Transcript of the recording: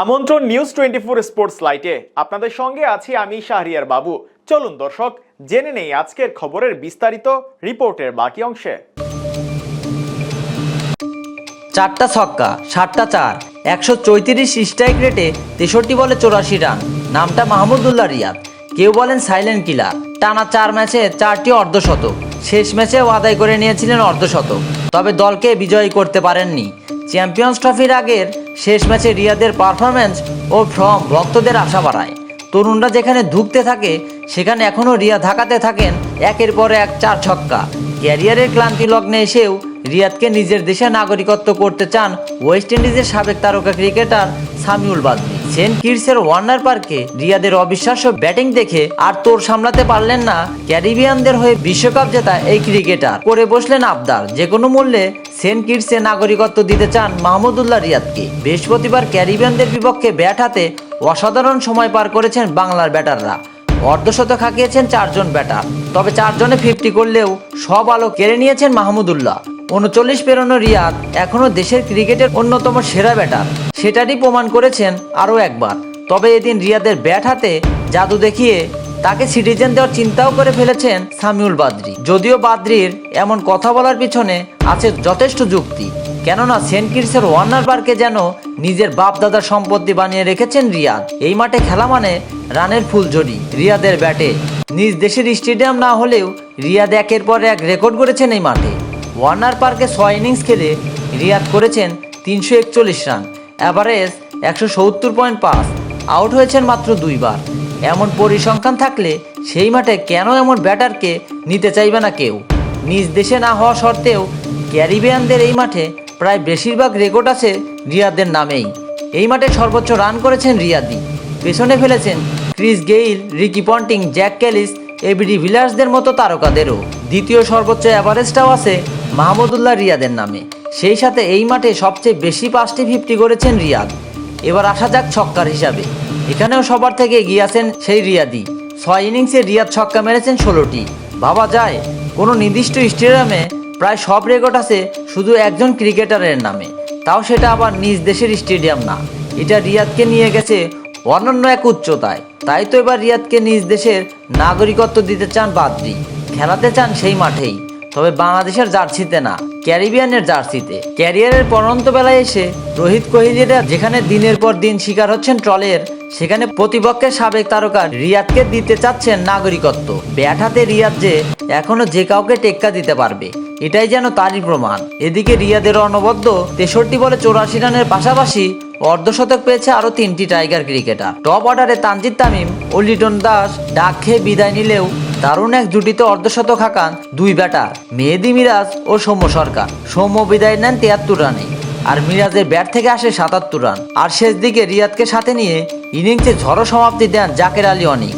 আমন্ত্রণ news twenty four sports লাইটে আপনাদের সঙ্গে আছি আমি শাহরিয়ার বাবু। চলুন দর্শক, জেনে নেই আজকের খবরের বিস্তারিত রিপোর্টের বাকি অংশে। চারটা ছক্কা, সাতটা চার, একশো চৌত্রিশ স্ট্রাইক রেটে তেষট্টি বলে চৌরাশি রান। নামটা মাহমুদুল্লাহ রিয়াদ। কেউ বলেন সাইলেন্ট কিলার টানা চার ম্যাচে চারটি অর্ধশতক। শেষ ম্যাচেও আদায় করে নিয়েছিলেন অর্ধশতক। তবে দলকে বিজয়ী করতে পারেননি। চ্যাম্পিয়ন্স ট্রফির আগের শেষ ম্যাচে রিয়াদের পারফরম্যান্স ও ফ্রম ভক্তদের আশা বাড়ায়। তরুণরা যেখানে ধুঁকতে থাকে, সেখানে এখনও রিয়া ধাকাতে থাকেন একের পর এক চার ছক্কা। ক্যারিয়ারের ক্লান্তি লগ্নে এসেও রিয়াদকে নিজের দেশে নাগরিকত্ব করতে চান ওয়েস্ট ইন্ডিজের সাবেক তারকা ক্রিকেটার সামিউল বাদরি সেন্ট কিটসের ওয়ার্নার পার্কে। রিয়াদের অবিশ্বাস্য ব্যাটিং দেখে আর তোর সামলাতে পারলেন না ক্যারিবিয়ানদের হয়ে বিশ্বকাপ জেতা এই ক্রিকেটার। করে বসলেন আবদার যে কোনো মূল্যে সেন্ট কিটসে নাগরিকত্ব দিতে চান মাহমুদুল্লাহ রিয়াদকে। বৃহস্পতিবার ক্যারিবিয়ানদের বিপক্ষে ব্যাট হাতে অসাধারণ সময় পার করেছেন বাংলার ব্যাটাররা। অর্ধশতক হাঁকিয়েছেন চারজন ব্যাটার, তবে চারজনে ফিফটি করলেও সব আলো কেড়ে নিয়েছেন মাহমুদুল্লাহ উনচল্লিশ পেরোনো রিয়াদ এখনও দেশের ক্রিকেটের অন্যতম সেরা ব্যাটার। সেটারই প্রমাণ করেছেন আরও একবার। তবে এদিন রিয়াদের ব্যাট হাতে জাদু দেখিয়ে তাকে সিটিজেন দেওয়ার চিন্তাও করে ফেলেছেন সামিউল বাদ্রি। যদিও বাদ্রির এমন কথা বলার পিছনে আছে যথেষ্ট যুক্তি। কেননা সেন্ট কিটসের ওয়ার্নার পার্কে যেন নিজের বাপ দাদার সম্পত্তি বানিয়ে রেখেছেন রিয়াদ। এই মাঠে খেলা মানে রানের ফুলঝড়ি রিয়াদের ব্যাটে নিজ দেশের স্টেডিয়াম না হলেও রিয়াদ একের পর এক রেকর্ড করেছেন এই মাঠে। ওয়ার্নার পার্কে ছয় ইনিংস খেলে রিয়াদ করেছেন তিনশো একচল্লিশ রান। অ্যাভারেজ একশো সত্তর পয়েন্ট পাঁচ। আউট হয়েছেন মাত্র দুইবার। এমন পরিসংখ্যান থাকলে সেই মাঠে কেন এমন ব্যাটারকে নিতে চাইবে না কেউ? নিজ দেশে না হওয়া সত্ত্বেও ক্যারিবিয়ানদের এই মাঠে প্রায় বেশিরভাগ রেকর্ড আছে রিয়াদের নামেই। এই মাঠে সর্বোচ্চ রান করেছেন রিয়াদি। পেছনে ফেলেছেন Chris Gayle, Ricky Ponting, Jacques Kallis AB de ভিলার্সদের মতো তারকাদেরও। দ্বিতীয় সর্বোচ্চ অ্যাভারেজটাও আছে মাহমুদুল্লাহ রিয়াদের নামে। সেই সাথে এই মাঠে সবচেয়ে বেশি পাঁচটি ফিফটি করেছেন রিয়াদ। এবার আসা যাক ছক্কার হিসাবে। এখানেও সবার থেকে এগিয়ে আছেন সেই রিয়াদি। ছয় ইনিংসে রিয়াদ ছক্কা মেরেছেন ষোলোটি। ভাবা যায়, কোনো নির্দিষ্ট স্টেডিয়ামে প্রায় সব রেকর্ড আছে শুধু একজন ক্রিকেটারের নামে। তাও সেটা আবার নিজ দেশের স্টেডিয়াম না। এটা রিয়াদকে নিয়ে গেছে অনন্য এক উচ্চতায়। তাই তো এবার রিয়াদকে নিজ দেশের নাগরিকত্ব দিতে চান বাদরি খেলাতে চান সেই মাঠেই। তবে বাংলাদেশের জার্সিতে না, ক্যারিবিয়ানের জার্সিতে। ক্যারিয়ারের পরন্ত বেলায় এসে রোহিত কোহলিরা যেখানে দিনের পর দিন শিকার হচ্ছেন ট্রলের, সেখানে প্রতিপক্ষের সাবেক তারকা রিয়াদকে দিতে চাচ্ছেন নাগরিকত্ব। ব্যাট হাতে রিয়াদ যে এখনও যে কাউকে টেক্কা দিতে পারবে, এটাই যেন তারই প্রমাণ। এদিকে রিয়াদের অনবদ্য তেষট্টি বলে চৌরাশি রানের পাশাপাশি অর্ধশতক পেয়েছে আরও তিনটি টাইগার ক্রিকেটার। টপ অর্ডারে তানজিদ তামিম ও লিটন দাস ডাক খেয়ে বিদায় নিলেও দারুণ এক জুটিতে অর্ধশতক হাঁকান দুই ব্যাটার, মেহেদি মিরাজ ও সৌম্য সরকার। সৌম্য বিদায় নেন তিয়াত্তর রানে আর মিরাজের ব্যাট থেকে আসে সাতাত্তর রান। আর শেষ দিকে রিয়াদকে সাথে নিয়ে ইনিংসে ঝড়ো সমাপ্তি দেন জাকের আলী অনিক।